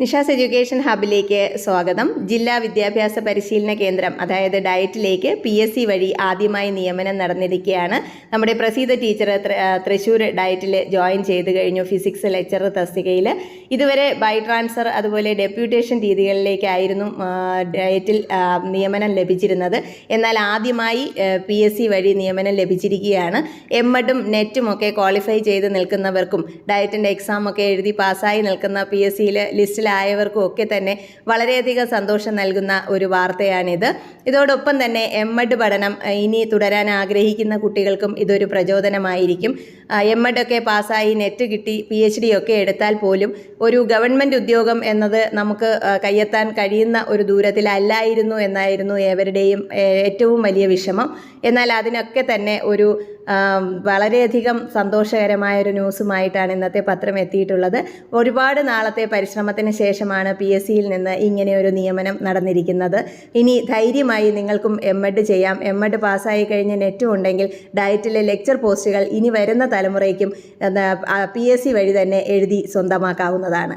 Nisha's education ഹബിലേക്ക് സ്വാഗതം. ജില്ലാ വിദ്യാഭ്യാസ പരിശീലന കേന്ദ്രം അതായത് ഡയറ്റിലേക്ക് പി എസ് സി വഴി ആദ്യമായി നിയമനം നടന്നിരിക്കുകയാണ് നമ്മുടെ പ്രസീത ടീച്ചർ തൃശ്ശൂർ ഡയറ്റിൽ ജോയിൻ ചെയ്ത് കഴിഞ്ഞു ഫിസിക്സ് ലെക്ചർ തസ്തികയിൽ ഇതുവരെ ബൈ ട്രാൻസ്ഫർ അതുപോലെ ഡെപ്യൂട്ടേഷൻ രീതികളിലേക്കായിരുന്നു ഡയറ്റിൽ നിയമനം ലഭിച്ചിരുന്നത്. എന്നാൽ ആദ്യമായി പി എസ് സി വഴി നിയമനം ലഭിച്ചിരിക്കുകയാണ് എമ്മഡും നെറ്റും ഒക്കെ ക്വാളിഫൈ ചെയ്ത് നിൽക്കുന്നവർക്കും ഡയറ്റിന്റെ എക്സാം ഒക്കെ എഴുതി പാസ്സായി നിൽക്കുന്ന പി എസ് സിയിൽ ലിസ്റ്റിലായവർക്കും ഒക്കെ തന്നെ വളരെയധികം സന്തോഷം നൽകുന്ന ഒരു വാർത്തയാണിത്. ഇതോടൊപ്പം തന്നെ എം എഡ് പഠനം ഇനി തുടരാൻ ആഗ്രഹിക്കുന്ന കുട്ടികൾക്കും ഇതൊരു പ്രചോദനമായിരിക്കും. എം ഒക്കെ പാസ്സായി നെറ്റ് കിട്ടി പി എച്ച് ഡി ഒക്കെ എടുത്താൽ പോലും ഒരു ഗവൺമെന്റ് ഉദ്യോഗം എന്നത് നമുക്ക് കയ്യെത്താൻ കഴിയുന്ന ഒരു ദൂരത്തിലല്ലായിരുന്നു എന്നായിരുന്നു ഏവരുടെയും ഏറ്റവും വലിയ വിഷമം. എന്നാൽ അതിനൊക്കെ തന്നെ ഒരു വളരെയധികം സന്തോഷകരമായ ഒരു ന്യൂസുമായിട്ടാണ് ഇന്നത്തെ പത്രം എത്തിയിട്ടുള്ളത്. ഒരുപാട് നാളത്തെ പരിശ്രമത്തിന് ശേഷമാണ് പി എസ് സിയിൽ നിന്ന് ഇങ്ങനെ ഒരു നിയമനം നടന്നിരിക്കുന്നത്. ഇനി ധൈര്യമായി നിങ്ങൾക്കും എം എഡ് ചെയ്യാം. എം എഡ് പാസ്സായി കഴിഞ്ഞ് നെറ്റും ഉണ്ടെങ്കിൽ ഡയറ്റിലെ ലെക്ചർ പോസ്റ്റുകൾ ഇനി വരുന്ന തലമുറയ്ക്കും പി എസ് സി വഴി തന്നെ എഴുതി സ്വന്തമാക്കാവുന്നതാണ്.